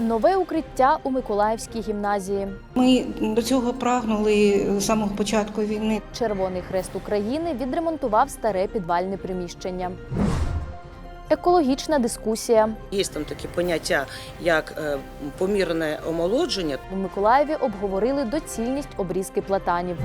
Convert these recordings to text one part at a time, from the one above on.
Нове укриття у Миколаївській гімназії. Ми до цього прагнули з самого початку війни. Червоний хрест України відремонтував старе підвальне приміщення. Екологічна дискусія. Є там такі поняття, як е, помірне омолодження. У Миколаєві обговорили доцільність обрізки платанів.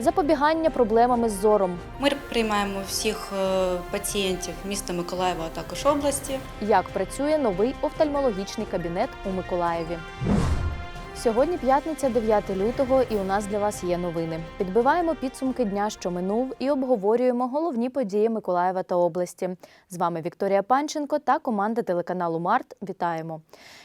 Запобігання проблемами з зором. Ми приймаємо всіх е, пацієнтів міста Миколаєва, а також області. Як працює новий офтальмологічний кабінет у Миколаєві. Сьогодні п'ятниця, 9 лютого, і у нас для вас є новини. Підбиваємо підсумки дня, що минув, і обговорюємо головні події Миколаєва та області. З вами Вікторія Панченко та команда телеканалу Март. Вітаємо!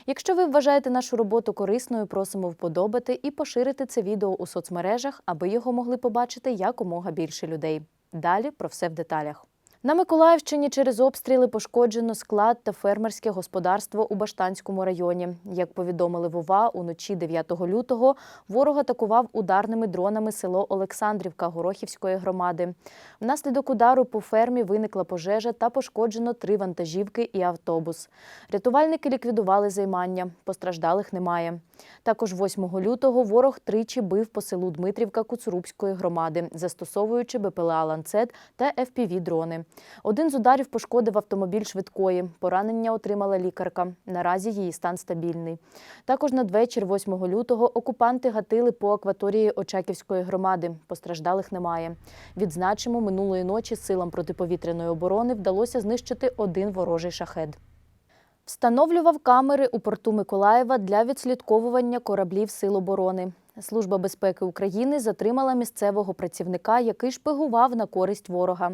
Якщо ви вважаєте нашу роботу корисною, просимо вподобати і поширити це відео у соцмережах, аби його могли побачити якомога більше людей. Далі про все в деталях. На Миколаївщині через обстріли пошкоджено склад та фермерське господарство у Баштанському районі. Як повідомили в ОВА, уночі 9 лютого ворог атакував ударними дронами село Олександрівка Горохівської громади. Внаслідок удару по фермі виникла пожежа та пошкоджено три вантажівки і автобус. Рятувальники ліквідували займання, постраждалих немає. Також 8 лютого ворог тричі бив по селу Дмитрівка Куцурубської громади, застосовуючи БПЛА «Ланцет» та FPV-дрони. Один з ударів пошкодив автомобіль швидкої. Поранення отримала лікарка. Наразі її стан стабільний. Також надвечір 8 лютого окупанти гатили по акваторії Очаківської громади. Постраждалих немає. Відзначимо, минулої ночі силам протиповітряної оборони вдалося знищити один ворожий шахед. Встановлював камери у порту Миколаєва для відслідковування кораблів Сил оборони. Служба безпеки України затримала місцевого працівника, який шпигував на користь ворога.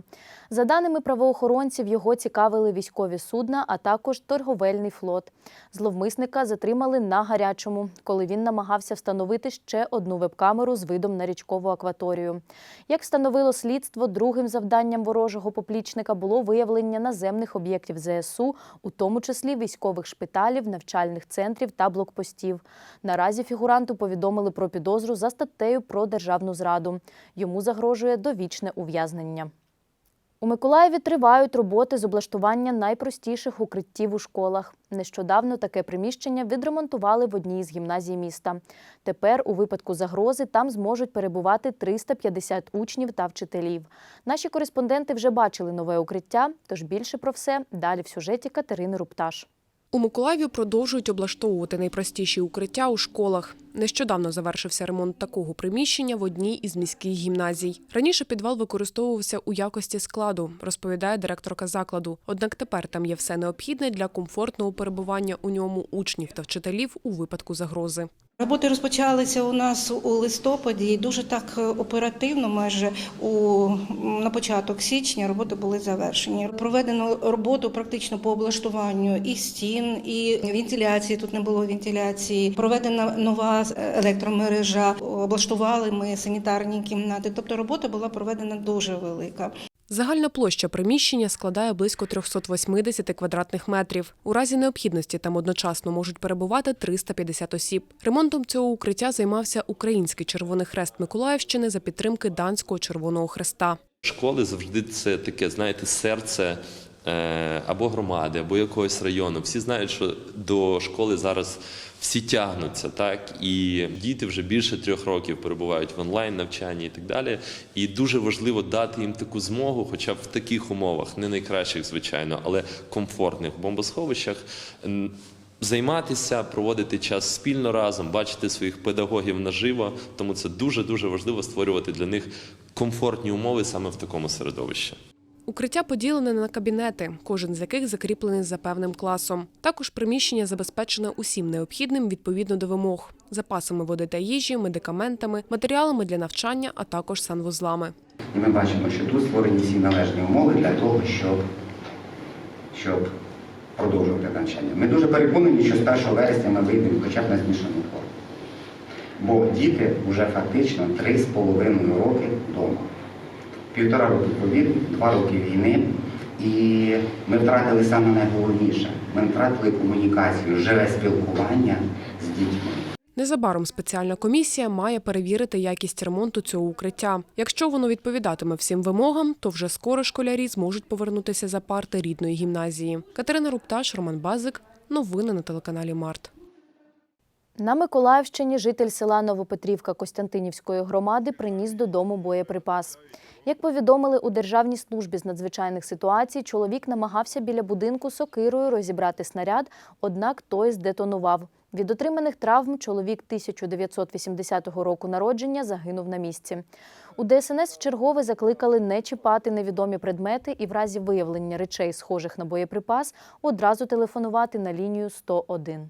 За даними правоохоронців, його цікавили військові судна, а також торговельний флот. Зловмисника затримали на гарячому, коли він намагався встановити ще одну веб-камеру з видом на річкову акваторію. Як встановило слідство, другим завданням ворожого поплічника було виявлення наземних об'єктів ЗСУ, у тому числі військових шпиталів, навчальних центрів та блокпостів. Наразі фігуранту повідомили про підозру за статтею про державну зраду. Йому загрожує довічне ув'язнення. У Миколаєві тривають роботи з облаштування найпростіших укриттів у школах. Нещодавно таке приміщення відремонтували в одній з гімназій міста. Тепер, у випадку загрози, там зможуть перебувати 350 учнів та вчителів. Наші кореспонденти вже бачили нове укриття, тож більше про все далі в сюжеті Катерини Рупташ. У Миколаєві продовжують облаштовувати найпростіші укриття у школах. Нещодавно завершився ремонт такого приміщення в одній із міських гімназій. Раніше підвал використовувався у якості складу, розповідає директорка закладу. Однак тепер там є все необхідне для комфортного перебування у ньому учнів та вчителів у випадку загрози. Роботи розпочалися у нас у листопаді і дуже так е, оперативно, майже у на початок січня роботи були завершені. Проведено роботу практично по облаштуванню і стін, і вентиляції. Тут не було вентиляції. Проведена нова електромережа. Облаштували ми санітарні кімнати. Тобто робота була проведена дуже велика. Загальна площа приміщення складає близько 380 квадратних метрів. У разі необхідності там одночасно можуть перебувати 350 осіб. Ремонтом цього укриття займався Український Червоний Хрест Миколаївщини за підтримки Данського Червоного Хреста. Школи завжди це таке, знаєте, серце е, або громади, або якогось району. Всі знають, що до школи зараз всі тягнуться, так і діти вже більше трьох років перебувають в онлайн навчанні і так далі. І дуже важливо дати їм таку змогу, хоча б в таких умовах, не найкращих, звичайно, але комфортних бомбосховищах. Займатися, проводити час спільно разом, бачити своїх педагогів наживо, тому це дуже дуже важливо створювати для них комфортні умови саме в такому середовищі. Укриття поділене на кабінети, кожен з яких закріплений за певним класом. Також приміщення забезпечене усім необхідним відповідно до вимог: запасами води та їжі, медикаментами, матеріалами для навчання, а також санвузлами. Ми бачимо, що тут створені всі належні умови для того, щоб, щоб продовжувати навчання. Ми дуже переконані, що з 1 вересня ми вийдемо хоча б на змішану форму. Бо діти вже фактично 3,5 роки вдома. Півтора роки ковід, два роки війни. І ми втратили саме найголовніше. Ми втратили комунікацію, живе спілкування з дітьми. Незабаром спеціальна комісія має перевірити якість ремонту цього укриття. Якщо воно відповідатиме всім вимогам, то вже скоро школярі зможуть повернутися за парти рідної гімназії. Катерина Рупташ, Роман Базик. Новини на телеканалі Март. На Миколаївщині житель села Новопетрівка Костянтинівської громади приніс додому боєприпас. Як повідомили у Державній службі з надзвичайних ситуацій, чоловік намагався біля будинку сокирою розібрати снаряд, однак той здетонував. Від отриманих травм чоловік 1980 року народження загинув на місці. У ДСНС вчергове закликали не чіпати невідомі предмети і в разі виявлення речей, схожих на боєприпас, одразу телефонувати на лінію 101.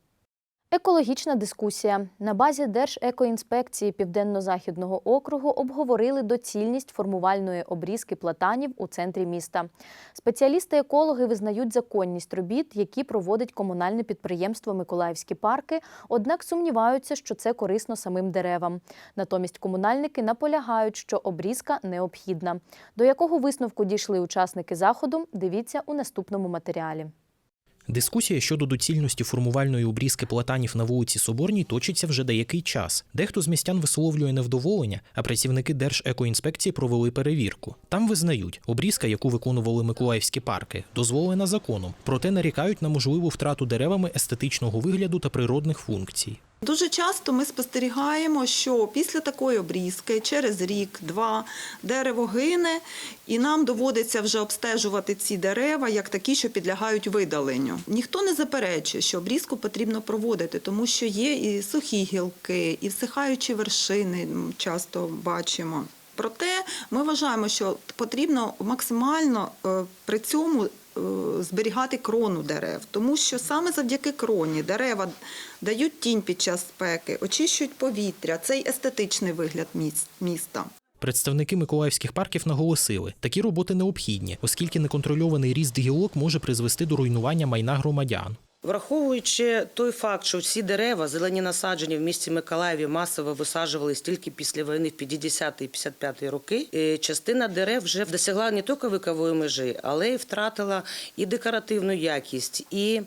Екологічна дискусія на базі Держекоінспекції Південно-Західного округу обговорили доцільність формувальної обрізки платанів у центрі міста. Спеціалісти-екологи визнають законність робіт, які проводить комунальне підприємство Миколаївські парки, однак сумніваються, що це корисно самим деревам. Натомість комунальники наполягають, що обрізка необхідна. До якого висновку дійшли учасники заходу? Дивіться у наступному матеріалі. Дискусія щодо доцільності формувальної обрізки платанів на вулиці Соборній точиться вже деякий час. Дехто з містян висловлює невдоволення, а працівники Держекоінспекції провели перевірку. Там визнають, обрізка, яку виконували миколаївські парки, дозволена законом, проте нарікають на можливу втрату деревами естетичного вигляду та природних функцій. Дуже часто ми спостерігаємо, що після такої обрізки через рік-два дерево гине, і нам доводиться вже обстежувати ці дерева як такі, що підлягають видаленню. Ніхто не заперечує, що обрізку потрібно проводити, тому що є і сухі гілки, і всихаючі вершини часто бачимо. Проте ми вважаємо, що потрібно максимально е, при цьому зберігати крону дерев, тому що саме завдяки кроні дерева дають тінь під час спеки, очищують повітря, цей естетичний вигляд міста. Представники миколаївських парків наголосили, такі роботи необхідні, оскільки неконтрольований ріст гілок може призвести до руйнування майна громадян. Враховуючи той факт, що всі дерева, зелені насадження в місті Миколаєві масово висаджувались тільки після війни в 50-ті і 55-ті роки, е, частина дерев вже досягла не тільки вікової межі, але й втратила і декоративну якість. І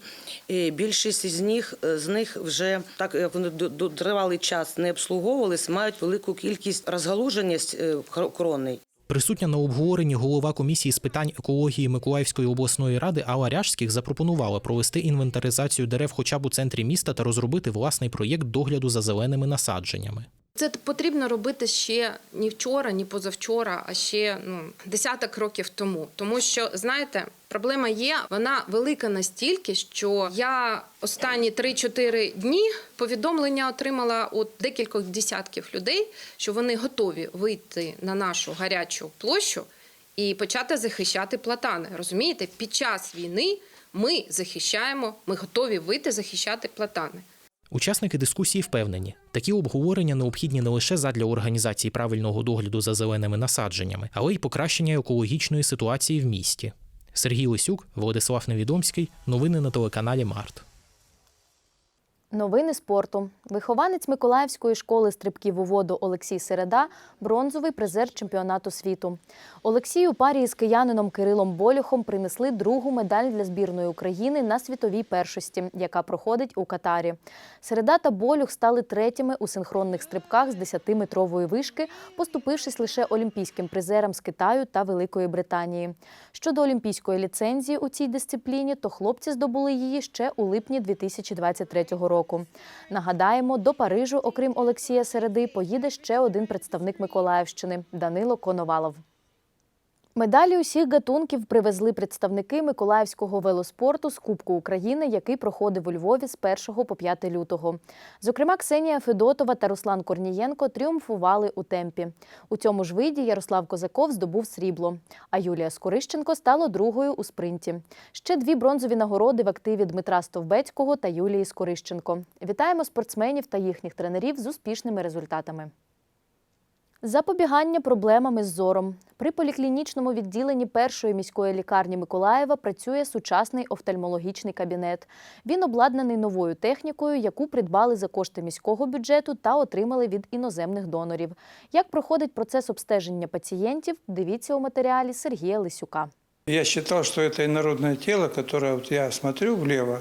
е, більшість з них з них вже так як вони тривалий час не обслуговувались, мають велику кількість розгалуженість е, крони. Присутня на обговоренні голова комісії з питань екології Миколаївської обласної ради Алла Ряжських запропонувала провести інвентаризацію дерев хоча б у центрі міста та розробити власний проєкт догляду за зеленими насадженнями. Це потрібно робити ще ні вчора, ні позавчора, а ще ну десяток років тому. Тому що знаєте, проблема є, вона велика настільки, що я останні 3-4 дні повідомлення отримала від декількох десятків людей, що вони готові вийти на нашу гарячу площу і почати захищати платани. Розумієте, під час війни ми захищаємо, ми готові вийти захищати платани. Учасники дискусії впевнені, такі обговорення необхідні не лише задля організації правильного догляду за зеленими насадженнями, але й покращення екологічної ситуації в місті. Сергій Лисюк, Владислав Невідомський. Новини на телеканалі Март. Новини спорту. Вихованець Миколаївської школи стрибків у воду Олексій Середа бронзовий призер чемпіонату світу. Олексій у парі із киянином Кирилом Болюхом принесли другу медаль для збірної України на світовій першості, яка проходить у Катарі. Середа та Болюх стали третіми у синхронних стрибках з 10-метрової вишки, поступившись лише олімпійським призерам з Китаю та Великої Британії. Щодо олімпійської ліцензії у цій дисципліні, то хлопці здобули її ще у липні 2023 року. Нагадаємо, до Парижу, окрім Олексія Середи, поїде ще один представник Миколаївщини Данило Коновалов. Медалі усіх гатунків привезли представники Миколаївського велоспорту з Кубку України, який проходив у Львові з 1 по 5 лютого. Зокрема, Ксенія Федотова та Руслан Корнієнко тріумфували у темпі. У цьому ж виді Ярослав Козаков здобув срібло, а Юлія Скорищенко стала другою у спринті. Ще дві бронзові нагороди в активі Дмитра Стовбецького та Юлії Скорищенко. Вітаємо спортсменів та їхніх тренерів з успішними результатами. Запобігання проблемами з зором. При поліклінічному відділенні першої міської лікарні Миколаєва працює сучасний офтальмологічний кабінет. Він обладнаний новою технікою, яку придбали за кошти міського бюджету та отримали від іноземних донорів. Як проходить процес обстеження пацієнтів, дивіться у матеріалі Сергія Лисюка. Я что это инородное тело, которое вот я смотрю влево,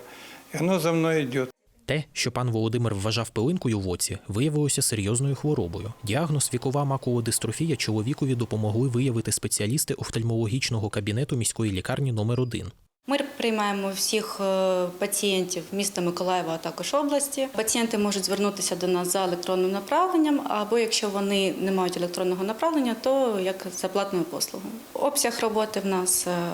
и оно за мной идет. Те, що пан Володимир вважав пилинкою в оці, виявилося серйозною хворобою. Діагноз вікова макова дистрофія чоловікові допомогли виявити спеціалісти офтальмологічного кабінету міської лікарні номер 1 Ми приймаємо всіх е, пацієнтів міста Миколаєва, а також області. Пацієнти можуть звернутися до нас за електронним направленням, або якщо вони не мають електронного направлення, то як за платною послугою. Обсяг роботи в нас е,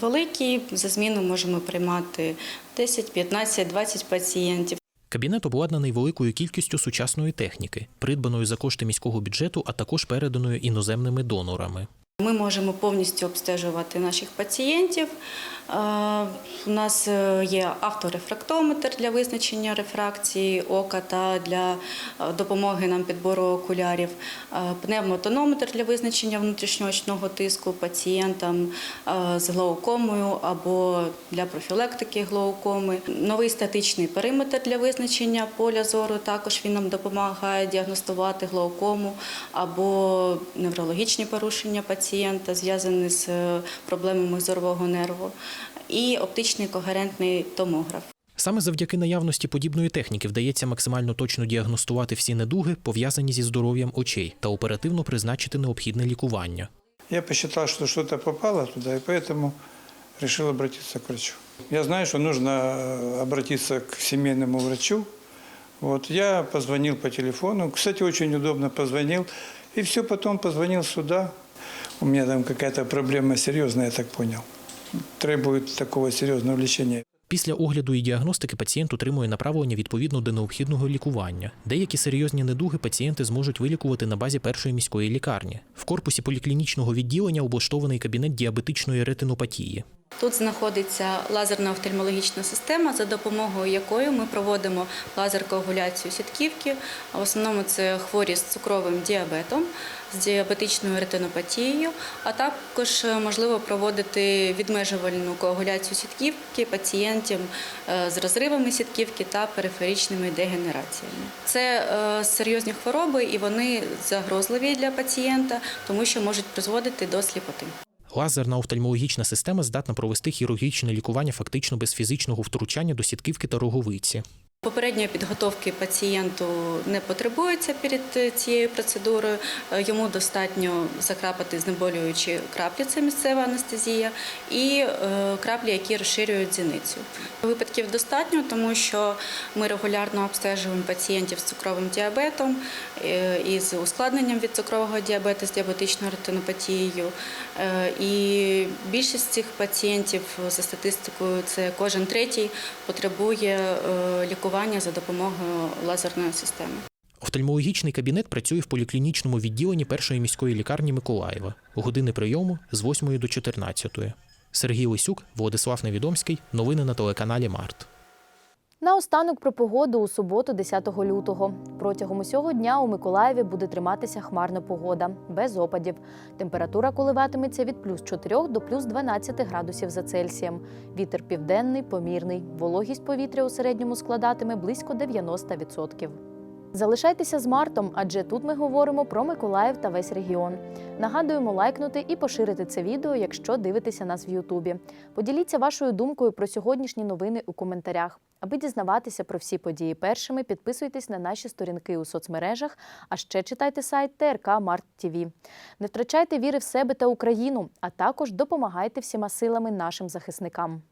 великий. За зміну можемо приймати 10, 15, 20 пацієнтів. Кабінет обладнаний великою кількістю сучасної техніки, придбаної за кошти міського бюджету, а також переданою іноземними донорами. Ми можемо повністю обстежувати наших пацієнтів. Е, У нас е, є авторефрактометр для визначення рефракції ока та для е, допомоги нам підбору окулярів, е, пневмотонометр для визначення внутрішньоочного тиску пацієнтам е, з глаукомою або для профілактики глаукоми. Новий статичний периметр для визначення поля зору. Також він нам допомагає діагностувати глаукому або неврологічні порушення пацієнта, зв'язані з е, проблемами зорового нерву, і оптичний когерентний томограф. Саме завдяки наявності подібної техніки вдається максимально точно діагностувати всі недуги, пов'язані зі здоров'ям очей, та оперативно призначити необхідне лікування. Я посчитал, что что-то попало туда, и поэтому решил обратиться к врачу. Я знаю, что нужно э, обратиться к семейному врачу. Вот, я позвонил по телефону. Кстати, очень удобно позвонил. И все, потом позвонил сюда. У меня там какая-то проблема серьезная, я так понял. Требует такого серьезного лечения. Після огляду і діагностики пацієнт отримує направлення відповідно до необхідного лікування. Деякі серйозні недуги пацієнти зможуть вилікувати на базі першої міської лікарні. В корпусі поліклінічного відділення облаштований кабінет діабетичної ретинопатії. Тут знаходиться лазерна офтальмологічна система, за допомогою якої ми проводимо лазер-коагуляцію сітківки. В основному це хворі з цукровим діабетом, з діабетичною ретинопатією, а також е, можливо проводити відмежувальну коагуляцію сітківки пацієнтів е, з розривами сітківки та периферичними дегенераціями. Це е, серйозні хвороби і вони загрозливі для пацієнта, тому що можуть призводити до сліпоти. Лазерна офтальмологічна система здатна провести хірургічне лікування фактично без фізичного втручання до сітківки та роговиці. Попередньої підготовки пацієнту не потребується перед е, цією процедурою. Е, Йому достатньо закрапати знеболюючі краплі, це місцева анестезія, і е, краплі, які розширюють зіницю. Випадків достатньо, тому що ми регулярно обстежуємо пацієнтів з цукровим діабетом е, і з ускладненням від цукрового діабету з діабетичною ретинопатією. І більшість цих пацієнтів за статистикою це кожен третій потребує е, лікування за допомогою лазерної системи. Офтальмологічний кабінет працює в поліклінічному відділенні першої міської лікарні Миколаєва. Години прийому з 8 до 14. Сергій Лисюк, Владислав Невідомський. Новини на телеканалі Март. Наостанок про погоду у суботу, 10 лютого. Протягом усього дня у Миколаєві буде триматися хмарна погода, без опадів. Температура коливатиметься від плюс 4 до плюс 12 градусів за Цельсієм. Вітер південний, помірний. Вологість повітря у середньому складатиме близько 90%. Залишайтеся з Мартом, адже тут ми говоримо про Миколаїв та весь регіон. Нагадуємо лайкнути і поширити це відео, якщо дивитеся нас в Ютубі. Поділіться вашою думкою про сьогоднішні новини у коментарях. Аби дізнаватися про всі події першими, підписуйтесь на наші сторінки у соцмережах, а ще читайте сайт ТРК Март ТВ. Не втрачайте віри в себе та Україну, а також допомагайте всіма силами нашим захисникам.